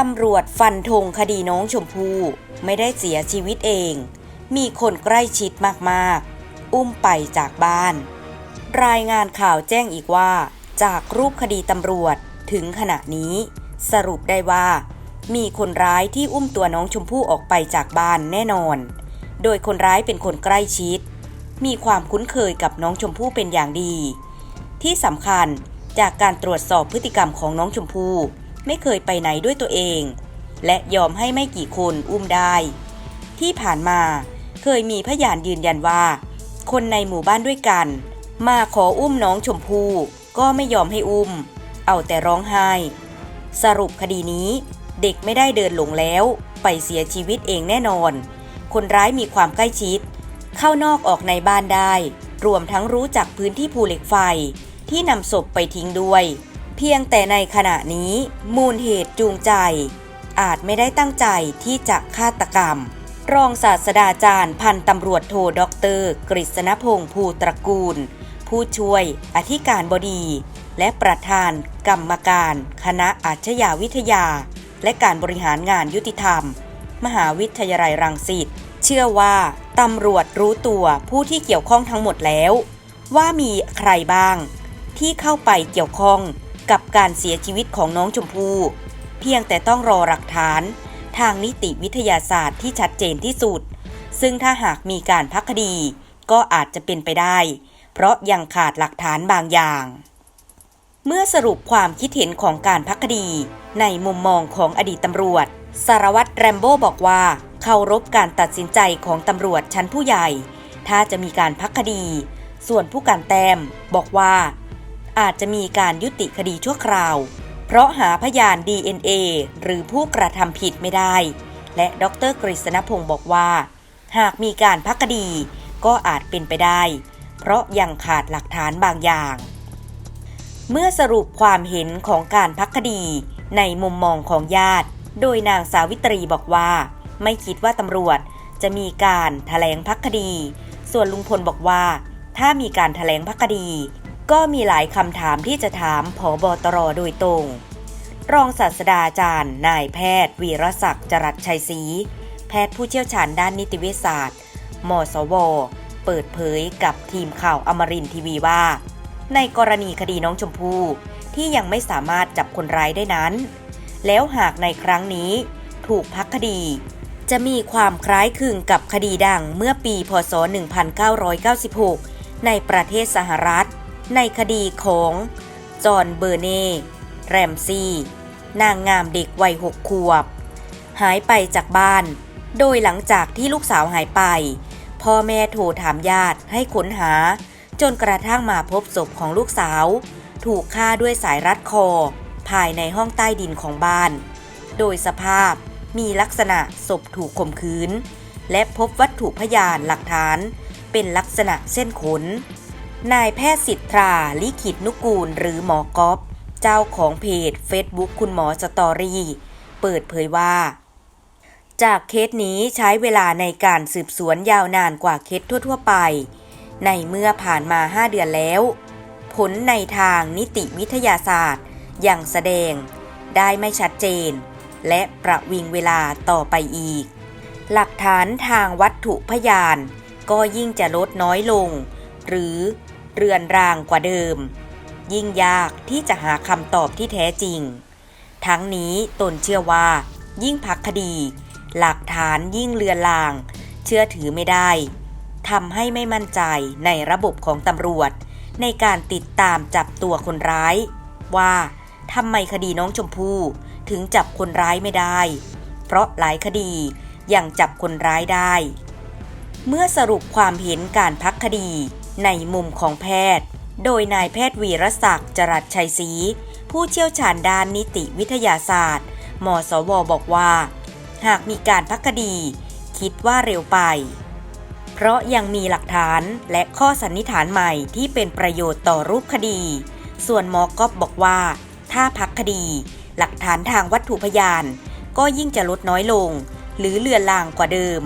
ตำรวจฟันธงคดีน้องชมพู่ไม่ได้เสียชีวิตเอง มีคนใกล้ชิดมากๆ อุ้มไปจากบ้าน รายงานข่าวแจ้งอีกว่า จากรูปคดีตำรวจถึงขณะนี้ สรุปได้ว่า มีคนร้ายที่อุ้มตัวน้องชมพู่ออกไปจากบ้านแน่นอน โดยคนร้ายเป็นคนใกล้ชิด มีความคุ้นเคยกับน้องชมพู่เป็นอย่างดี ที่สำคัญจากการตรวจสอบพฤติกรรมของน้องชมพู่ ไม่เคยไปไหนด้วยตัวเอง และยอมให้ไม่กี่คนอุ้มได้ ที่ผ่านมาเคยมีพยานยืนยันว่า คนในหมู่บ้านด้วยกัน มาขออุ้มน้องชมพู่ก็ไม่ยอมให้อุ้ม เอาแต่ร้องไห้ สรุปคดีนี้ เด็กไม่ได้เดินหลงแล้ว ไปเสียชีวิตเองแน่นอน คนร้ายมีความใกล้ชิด เข้านอกออกในบ้านได้ รวมทั้งรู้จักพื้นที่ภูเหล็กไฟที่นำศพไปทิ้งด้วย พียงแต่ในขณะนี้ มูลเหตุจูงใจ อาจไม่ได้ตั้งใจที่จะฆาตกรรม รองศาสตราจารย์พันตำรวจโทด็อกเตอร์กฤษณพงษ์ภูตระกูล ผู้ช่วยอธิการบดี และประธานกรรมการ คณะอาชญาวิทยา และการบริหารงานยุติธรรม มหาวิทยาลัยรังสิตเชื่อว่าตำรวจรู้ตัวผู้ที่เกี่ยวข้องทั้งหมดแล้ว ว่ามีใครบ้าง ที่เข้าไปเกี่ยวข้อง กับการเสียชีวิตของน้องชมพู่เพียงแต่ต้องรอหลักฐาน ทางนิติวิทยาศาสตร์ที่ชัดเจนที่สุด ซึ่งถ้าหากมีการพักคดี ก็อาจจะเป็นไปได้ เพราะยังขาดหลักฐานบางอย่าง เมื่อสรุปความคิดเห็นของการพักคดี ในมุมมองของอดีตตำรวจ สารวัตรแรมโบ้บอกว่าเคารพการตัดสินใจของตำรวจชั้นผู้ใหญ่ ถ้าจะมีการพักคดี ส่วนผู้การแต้มบอกว่า อาจจะมีการยุติคดีชั่วคราว เพราะหาพยาน DNA หรือผู้กระทำผิดไม่ได้ และดรกฤษณพงศ์บอกว่า หากมีการพักคดีก็อาจเป็นไปได้ เพราะยังขาดหลักฐานบางอย่าง เมื่อสรุปความเห็นของการพักคดีในมุมมองของญาติ โดยนางสาวิตรีบอกว่า ไม่คิดว่าตำรวจจะมีการถแถลงพักคดี ส่วนลุงพลบอกว่า ถ้ามีการถแถลงพักคดี ก็มีหลายคำถามที่จะถามผอบอตรโดยตรง รองศาสตราจารย์ นายแพทย์ วีรศักดิ์จรัสชัยศรีแพทย์ผู้เชี่ยวชาญด้านนิติเวชศาสตร์ มสว เปิดเผยกับทีมข่าวอมรินทีวีว่า ในกรณีคดีน้องชมพู่ที่ยังไม่สามารถจับคนร้ายได้นั้น แล้วหากในครั้งนี้ถูกพักคดี จะมีความคล้ายคลึงกับคดีดังเมื่อปีพศ 1996 ในประเทศสหรัฐ ในคดีของจอห์นเบอร์เน่แรมซี่นางงามเด็กวัยหกขวบ หายไปจากบ้าน โดยหลังจากที่ลูกสาวหายไป พ่อแม่โทรถามญาติให้ค้นหา จนกระทั่งมาพบศพของลูกสาว ถูกฆ่าด้วยสายรัดคอ ภายในห้องใต้ดินของบ้าน โดยสภาพมีลักษณะศพถูกข่มขืน และพบวัตถุพยานหลักฐาน เป็นลักษณะเส้นขน นายแพทย์สิทธาลิขิตนุกูลหรือหมอก๊อฟเจ้าของเพจ Facebook คุณหมอสตอรี่ เปิดเผยว่า จากเคสนี้ใช้เวลาในการสืบสวนยาวนานกว่าเคสทั่ว ๆ ไป ในเมื่อผ่านมา 5 เดือนแล้ว ผลในทางนิติวิทยาศาสตร์ยังแสดงได้ไม่ชัดเจน และประวิงเวลาต่อไปอีก หลักฐานทางวัตถุพยานก็ยิ่งจะลดน้อยลง หรือ เรือนรางกว่าเดิม ยิ่งยากที่จะหาคำตอบที่แท้จริง ทั้งนี้ตนเชื่อว่า ยิ่งพักคดี หลักฐานยิ่งเลือนลาง เชื่อถือไม่ได้ทำให้ไม่มั่นใจในระบบของตำรวจ ในการติดตามจับตัวคนร้าย ว่าทำไมคดีน้องชมพู่ถึงจับคนร้ายไม่ได้ เพราะหลายคดียังจับคนร้ายได้ เมื่อสรุปความเห็นการพักคดี ในมุมของแพทย์ โดยนายแพทย์วีรศักดิ์จรัสชัยศรีผู้เชี่ยวชาญด้านนิติวิทยาศาสตร์มสวบอกว่า หากมีการพักคดี คิดว่าเร็วไป เพราะยังมีหลักฐานและข้อสันนิษฐานใหม่ที่เป็นประโยชน์ต่อรูปคดี ส่วนหมอกอบบอกว่า ถ้าพักคดี หลักฐานทางวัตถุพยาน ก็ยิ่งจะลดน้อยลง หรือเลือนลางกว่าเดิม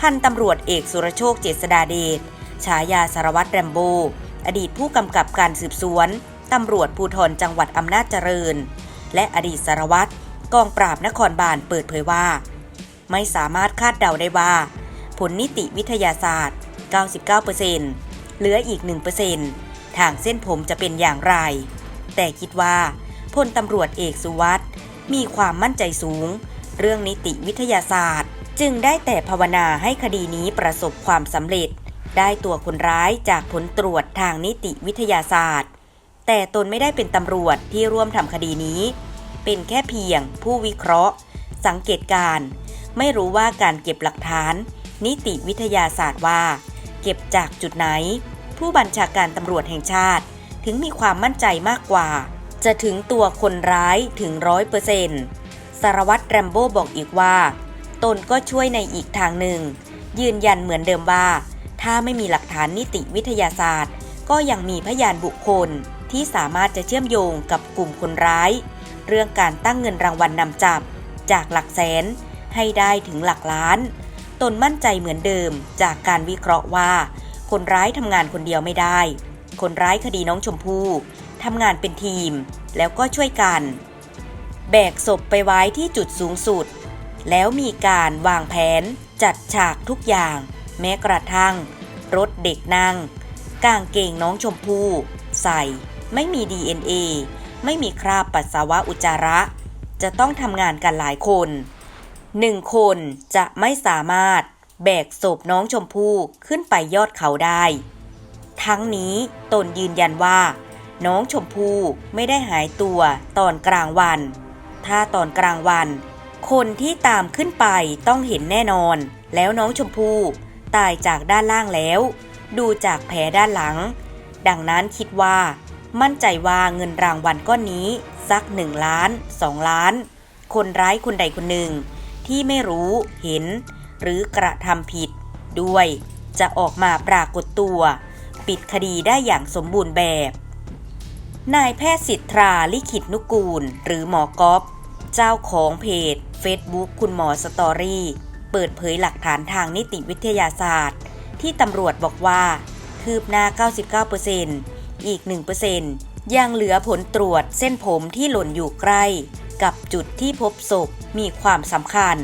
พันตำรวจเอกสุรโชคเจษดาเดช ฉายาสารวัตรแรมโบ อดีตผู้กำกับการสืบสวน ตำรวจภูธรจังหวัดอำนาจเจริญ และอดีตสารวัตรกองปราบนครบาลเปิดเผยว่า ไม่สามารถคาดเดาได้ว่า ผลนิติวิทยาศาสตร์ 99%เหลืออีก 1%ทางเส้นผมจะเป็นอย่างไร แต่คิดว่าพลตำรวจเอกสุวัสด์มีความมั่นใจสูง เรื่องนิติวิทยาศาสตร์ จึงได้แต่ภาวนาให้คดีนี้ประสบความสำเร็จ ได้ตัวคนร้ายจากผลตรวจทางนิติวิทยาศาสตร์ แต่ตนไม่ได้เป็นตำรวจที่ร่วมทำคดีนี้ เป็นแค่เพียงผู้วิเคราะห์ สังเกตการณ์ไม่รู้ว่าการเก็บหลักฐาน นิติวิทยาศาสตร์ว่า เก็บจากจุดไหน ผู้บัญชาการตำรวจแห่งชาติ ถึงมีความมั่นใจมากกว่า จะถึงตัวคนร้ายถึงร้อยเปอร์เซนต์สารวัตรแรมโบ้บอกอีกว่า ตนก็ช่วยในอีกทางหนึ่ง ยืนยันเหมือนเดิมว่า ถ้าไม่มีหลักฐานนิติวิทยาศาสตร์ ก็ยังมีพยานบุคคลที่สามารถจะเชื่อมโยงกับกลุ่มคนร้าย เรื่องการตั้งเงินรางวัลนนำจับ จากหลักแสนให้ได้ถึงหลักล้าน ตนมั่นใจเหมือนเดิมจากการวิเคราะห์ว่า คนร้ายทำงานคนเดียวไม่ได้ คนร้ายคดีน้องชมพู่ทำงานเป็นทีม แล้วก็ช่วยกัน แบกศพไปไว้ที่จุดสูงสุด แล้วมีการวางแผนจัดฉากทุกอย่าง แม้กระทั่ง รถเด็กนั่งกางเกงน้องชมพู่ใส่ ไม่มี DNA ไม่มีคราบปัสสาวะอุจจาระ จะต้องทำงานกันหลายคนหนึ่งคนจะไม่สามารถแบกศพน้องชมพู่ขึ้นไปยอดเขาได้ ทั้งนี้ตนยืนยันว่า น้องชมพู่ไม่ได้หายตัวตอนกลางวัน ถ้าตอนกลางวัน คนที่ตามขึ้นไปต้องเห็นแน่นอน แล้วน้องชมพู่ ตายจากด้านล่างแล้ว ดูจากแผลด้านหลัง ดังนั้นคิดว่า มั่นใจว่าเงินรางวัลก้อนนี้ สักหนึ่งล้านสองล้าน คนร้ายคนใดคนหนึ่ง ที่ไม่รู้เห็น หรือกระทำผิด ด้วยจะออกมาปรากฏตัว ปิดคดีได้อย่างสมบูรณ์แบบ นายแพทย์สิทธาลิขิตนุกูล หรือหมอกอฟเจ้าของเพจ Facebook คุณหมอสตอรี่ เปิดเผยหลักฐานทางนิติวิทยาศาสตร์ ที่ตำรวจบอกว่าคืบหน้า 99%อีก 1%ยังเหลือผลตรวจเส้นผมที่หล่นอยู่ใกล้ กับจุดที่พบศพมีความสำคัญ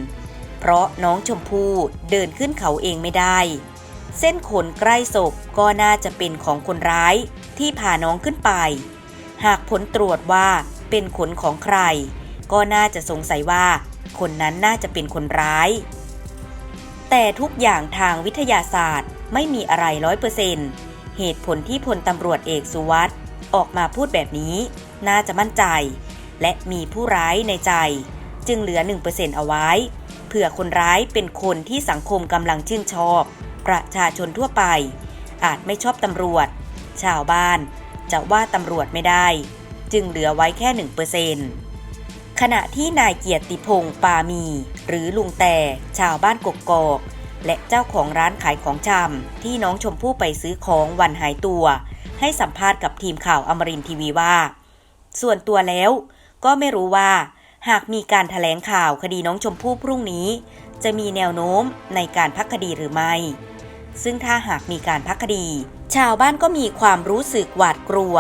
เพราะน้องชมพู่เดินขึ้นเขาเองไม่ได้ เส้นขนใกล้ศพก็น่าจะเป็นของคนร้ายที่พาน้องขึ้นไป หากผลตรวจว่าเป็นขนของใคร ก็น่าจะสงสัยว่าคนนั้นน่าจะเป็นคนร้าย แต่ทุกอย่างทางวิทยาศาสตร์ไม่มีอะไรร้อยเปอร์เซนต์เหตุผลที่พลตำรวจเอกสุวัสด์ออกมาพูดแบบนี้ น่าจะมั่นใจ และมีผู้ร้ายในใจ จึงเหลือ 1%เอาไว้ เผื่อคนร้ายเป็นคนที่สังคมกำลังชื่นชอบ ประชาชนทั่วไป อาจไม่ชอบตำรวจ ชาวบ้านจะว่าตำรวจไม่ได้ จึงเหลือไว้แค่ 1% ขณะที่นายเกียรติพงษ์ปามี หรือลุงแต่ชาวบ้านกกอก และเจ้าของร้านขายของชำที่น้องชมพู่ไปซื้อของวันหายตัว ให้สัมภาษณ์กับทีมข่าวอมรินทีวีว่า ส่วนตัวแล้วก็ไม่รู้ว่า หากมีการถแถลงข่าวคดีน้องชมพู่พรุ่งนี้ จะมีแนวโน้มในการพักคดีหรือไม่ ซึ่งถ้าหากมีการพักคดี ชาวบ้านก็มีความรู้สึกหวาดกลัว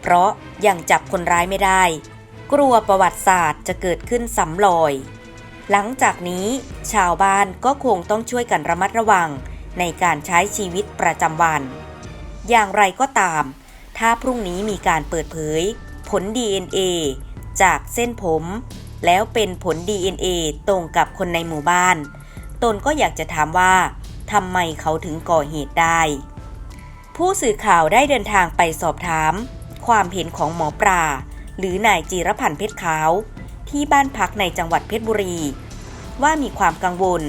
เพราะยังจับคนร้ายไม่ได้ กลัวประวัติศาสตร์จะเกิดขึ้นซ้ำรอย หลังจากนี้ชาวบ้านก็คงต้องช่วยกันระมัดระวังในการใช้ชีวิตประจำวัน อย่างไรก็ตาม ถ้าพรุ่งนี้มีการเปิดเผย ผล DNA จากเส้นผม แล้วเป็นผล DNA ตรงกับคนในหมู่บ้าน ตนก็อยากจะถามว่าทำไมเขาถึงก่อเหตุได้ ผู้สื่อข่าวได้เดินทางไปสอบถาม ความเห็นของหมอปลา หรือนายจีรพันธ์เพชรขาว ที่บ้านพักในจังหวัดเพชรบุรี ว่ามีความกังวล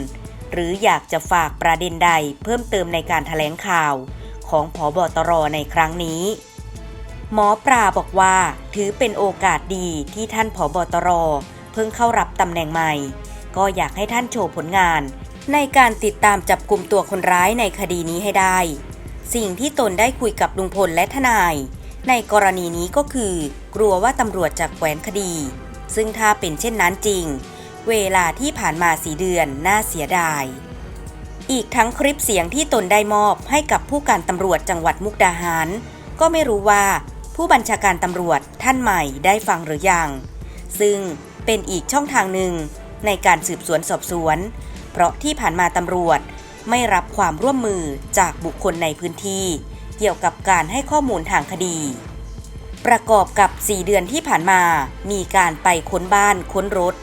หรืออยากจะฝากประเด็นใดเพิ่มเติมในการถแถลงข่าวของผอบอตรในครั้งนี้ หมอปลาบอกว่าถือเป็นโอกาสดีที่ท่านผอบอตรเพิ่งเข้ารับตำแหน่งใหม่ ก็อยากให้ท่านโชว์ผลงาน ในการติดตามจับกลุ่มตัวคนร้ายในคดีนี้ให้ได้ สิ่งที่ตนได้คุยกับลุงพลและทนาย ในกรณีนี้ก็คือ กลัวว่าตำรวจจะแขวนคดี ซึ่งถ้าเป็นเช่นนั้นจริง เวลาที่ผ่านมาสีเดือนน่าเสียดาย อีกทั้งคลิปเสียงที่ตนได้มอบให้กับผู้การตำรวจจังหวัดมุกดาหาร ก็ไม่รู้ว่า ผู้บัญชาการตำรวจท่านใหม่ได้ฟังหรือยัง ซึ่งเป็นอีกช่องทางหนึ่งในการสืบสวนสอบสวน เพราะที่ผ่านมาตำรวจไม่รับความร่วมมือจากบุคคลในพื้นที่ เกี่ยวกับการให้ข้อมูลทางคดี ประกอบกับ 4 เดือนที่ผ่านมา มีการไปค้นบ้านค้นรถ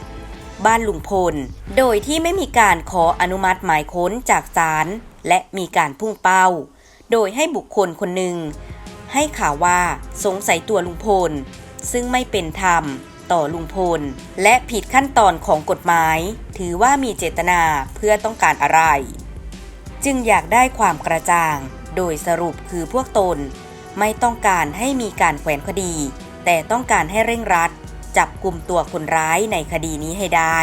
บ้านลุงพล โดยที่ไม่มีการขออนุมัติหมายค้นจากศาลและมีการพุ่งเป้า โดยให้บุคคลคนหนึ่ง ให้ข่าวว่าสงสัยตัวลุงพล ซึ่งไม่เป็นธรรมต่อลุงพล และผิดขั้นตอนของกฎหมาย ถือว่ามีเจตนาเพื่อต้องการอะไร จึงอยากได้ความกระจ่าง โดยสรุปคือพวกตน ไม่ต้องการให้มีการแขวนคดี แต่ต้องการให้เร่งรัด จับกลุ่มตัวคนร้ายในคดีนี้ให้ได้